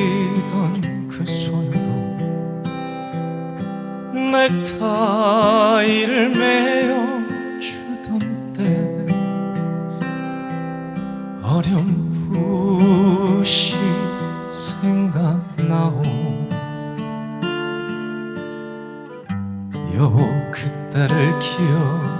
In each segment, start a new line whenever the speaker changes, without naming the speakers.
곳곳이던 그 손으로 넥타이를 매어 주던데 어렴풋이 생각나오. 여보 그때를 기억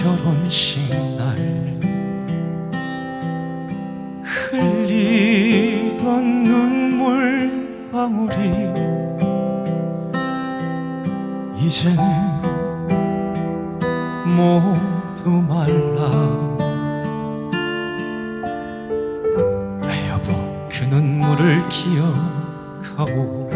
결혼식 날 흘리던 눈물 방울이 이제는 모두 말라. 여보 그 눈물을 기억하오